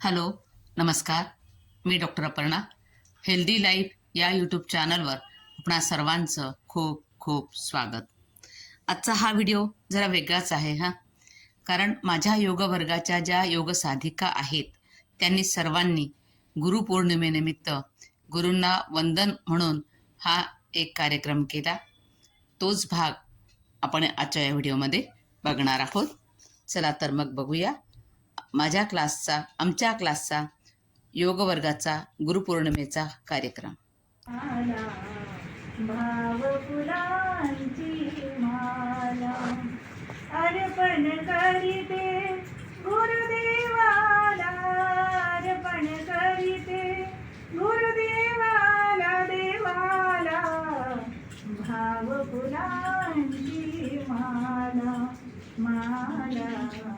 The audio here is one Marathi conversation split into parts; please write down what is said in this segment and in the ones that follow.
हॅलो नमस्कार. मी डॉक्टर अपर्णा. हेल्दी लाईफ या यूट्यूब चॅनलवर आपणा सर्वांचं खूप खूप स्वागत. आजचा हा व्हिडिओ जरा वेगळाच आहे हां. कारण माझ्या योग वर्गाच्या ज्या योग साधिका आहेत त्यांनी सर्वांनी गुरुपौर्णिमेनिमित्त गुरूंना वंदन म्हणून हा एक कार्यक्रम केला. तोच भाग आपण आजच्या या व्हिडिओमध्ये बघणार आहोत. चला तर मग बघूया. माझ्या क्लासचा आमच्या क्लासचा योग वर्गाचा गुरुपौर्णिमेचा कार्यक्रम. माला भाव फुलांची माला. अर्पण करीते गुरुदेवाला अर्पण करीते गुरुदेवाला देवाला. भाव फुलांची माला माला.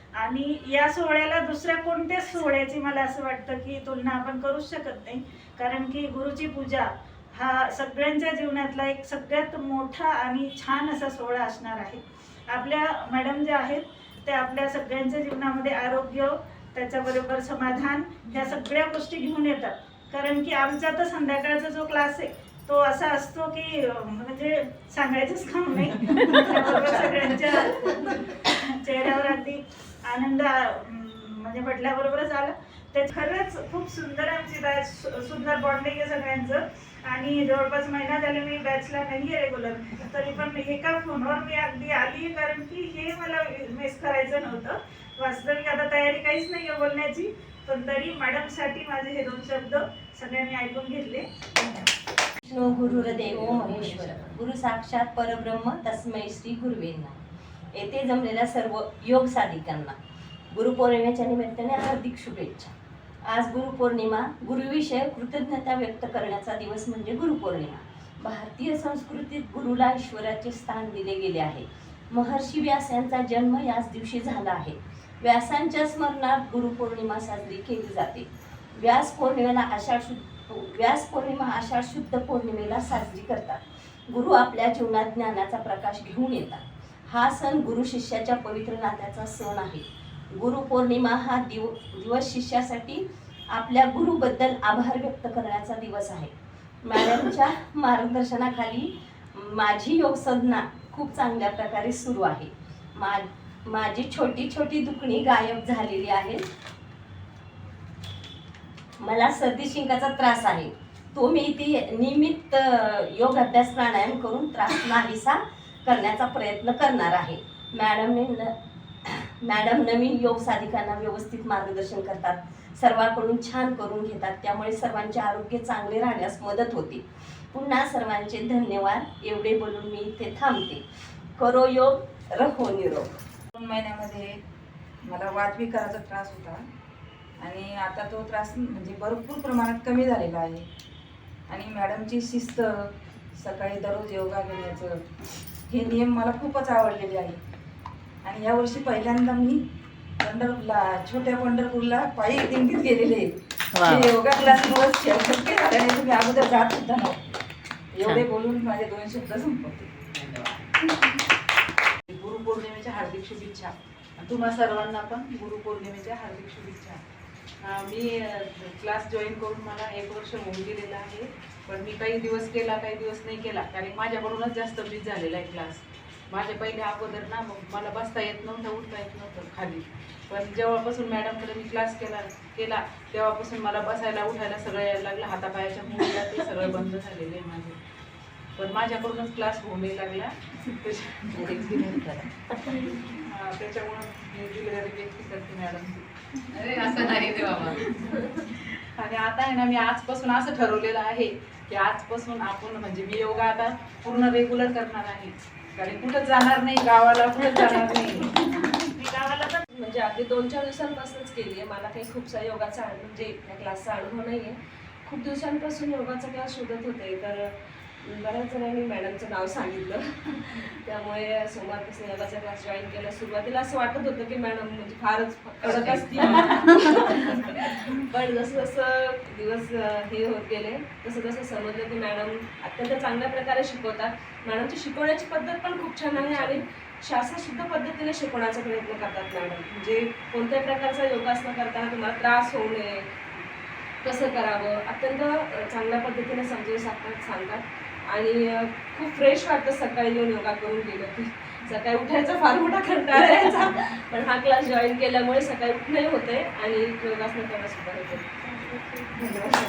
आणि या सोहळ्याला दुसऱ्या कोणत्याच सोहळ्याची मला असं वाटतं की तुलना आपण करूच शकत नाही. कारण की गुरुची पूजा हा सगळ्यांच्या जीवनातला एक सगळ्यात मोठा आणि छान असा सोहळा असणार आहे. आपल्या मॅडम ज्या आहेत त्या आपल्या सगळ्यांच्या जीवनामध्ये आरोग्य त्याच्याबरोबर समाधान ह्या सगळ्या गोष्टी घेऊन येतात. कारण की आमचा तर संध्याकाळचा जो क्लास आहे तो असा असतो की म्हणजे सांगायचंच काम नाही. सगळ्यांच्या आनंद म्हणजे म्हटल्याबरोबरच आला. ते खरंच खूप सुंदर आमची बॅच सुंदर बॉन्डिंग आहे सगळ्यांचं. आणि जवळपास महिना झाला मी बॅचला नाही आहे रेग्युलर तरी पण एका फोनवर मी अगदी आली कारण की हे मला मिस करायचं नव्हतं. वास्तविक आता तयारी काहीच नाही आहे बोलण्याची. पण तरी मॅडमसाठी माझे हे दोन शब्द सगळ्यांनी ऐकून घेतले. विष्णू गुरुदेव महेश्वर. गुरु साक्षात परब्रह्म तस्मय श्री गुरुवेंना येथे जमलेल्या सर्व योग साधिकांना गुरुपौर्णिमेच्या निमित्ताने हार्दिक शुभेच्छा. आज गुरुपौर्णिमा गुरुविषय कृतज्ञता व्यक्त करण्याचा दिवस म्हणजे गुरुपौर्णिमा. भारतीय संस्कृतीत गुरुला ईश्वराचे स्थान दिले गेले आहे. महर्षी व्यास यांचा जन्म याच दिवशी झाला आहे. व्यासांच्या स्मरणार्थ गुरुपौर्णिमा साजरी केली जाते. व्यास पौर्णिमेला आषाढ शुद्ध व्यास पौर्णिमा आषाढ शुद्ध पौर्णिमेला साजरी करतात. गुरु आपल्या जीवनात ज्ञानाचा प्रकाश घेऊन येतात. हा सण गुरु शिष्याच्या पवित्र नात्याचा सण आहे. गुरु पौर्णिमा हा दिव दिवस शिष्यासाठी आपल्या गुरुबद्दल आभार व्यक्त करण्याचा दिवस आहे. मॅडमच्या मार्गदर्शनाखाली माझी योगसाधना खूप चांगल्या प्रकारे सुरू आहे. मा माझी छोटी छोटी दुखणी गायब झालेली आहे. मला सर्दी शिंकाचा त्रास आहे. तो मी ती नियमित योग अभ्यास प्राणायाम करून त्रास नाहीसा करण्याचा प्रयत्न करणार आहे. मॅडमने न मॅडम नवीन योग साधिकांना व्यवस्थित मार्गदर्शन करतात. सर्वांकडून छान करून घेतात. त्यामुळे सर्वांचे आरोग्य चांगले राहण्यास मदत होते. पुन्हा सर्वांचे धन्यवाद. एवढे बोलून मी इथे थांबते. करो योग रहो निरोग. दोन महिन्यामध्ये मला वातविकाराचा त्रास होता. आणि आता तो त्रास म्हणजे भरपूर प्रमाणात कमी झालेला आहे. आणि मॅडमची शिस्त सकाळी दररोज योगा घेण्याचं हे नियम मला खूपच आवडलेले आहे आणि यावर्षी पहिल्यांदा मी पंढरपूरला छोट्या पंढरपूरला पायी दिंडीत गेलेले योगा क्लासमुळे शक्य झाल्याने तुम्ही अगोदर जात सुद्धा नव्हते. एवढे बोलून माझे दोन शब्द संपवते. गुरुपौर्णिमेच्या हार्दिक शुभेच्छा. आणि तुम्हा सर्वांना पण गुरुपौर्णिमेच्या हार्दिक शुभेच्छा. मी क्लास जॉईन करून मला एक वर्ष होऊन गेलेलं आहे. पण मी काही दिवस केला काही दिवस नाही केला. कारण माझ्याकडूनच जास्त मिस झालेला आहे क्लास माझ्या पहिले अगोदर ना मग मला बसता येत नव्हतं उठता येत नव्हतं खाली. पण जेव्हापासून मॅडमकडे मी क्लास केला केला तेव्हापासून मला बसायला उठायला सगळं यायला लागलं. हातापायाच्या मुलीला ते सगळं बंद झालेलं आहे माझे. पण माझ्याकडूनच क्लास होऊ नाही लागला. त्याच्या- त्याच्यामुळं मी डिलिव्हरी व्यक्ती करते मॅडम. अरे असं नाही आणि आता आहे ना मी आजपासून असं ठरवलेलं आहे की आजपासून आपण म्हणजे मी योगा आता पूर्ण रेग्युलर करणार आहे. कारण कुठं जाणार नाही गावाला कुठं जाणार नाही. मी गावाला पण म्हणजे अगदी दोन चार दिवसांपासूनच केली आहे. मला काही खूपसा योगाचा म्हणजे त्या क्लासचा अनुभव नाही आहे खूप दिवसांपासून योगाचा क्लास शोधत होते. तर बऱ्याच जणांनी मॅडमचं नाव सांगितलं. त्यामुळे सोमवारपासून योगाचा क्लास जॉईन केला सुरुवातीला असं वाटत होतं की मॅडम म्हणजे फारच कडक असतील. पण जसं जसं दिवस हे होत गेले तसं तसं समजलं की मॅडम अत्यंत चांगल्या प्रकारे शिकवतात. मॅडमची शिकवण्याची पद्धत पण खूप छान आहे आणि शास्त्रशुद्ध पद्धतीने शिकवण्याचा प्रयत्न करतात मॅडम. म्हणजे कोणत्याही प्रकारचा योगासनं करताना तुम्हाला त्रास होऊ नये. कसं करावं? अत्यंत चांगल्या पद्धतीने समजून सांगतात सांगतात. आणि खूप फ्रेश वाटतं सकाळी येऊन योगा करून गेलं की सकाळी उठायचा फार मोठा कंटाळा यायचा. पण हा क्लास जॉईन केल्यामुळे सकाळी उठणंही होते आणि योगासनं करणं सुद्धा होते धन्यवाद.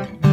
Bye.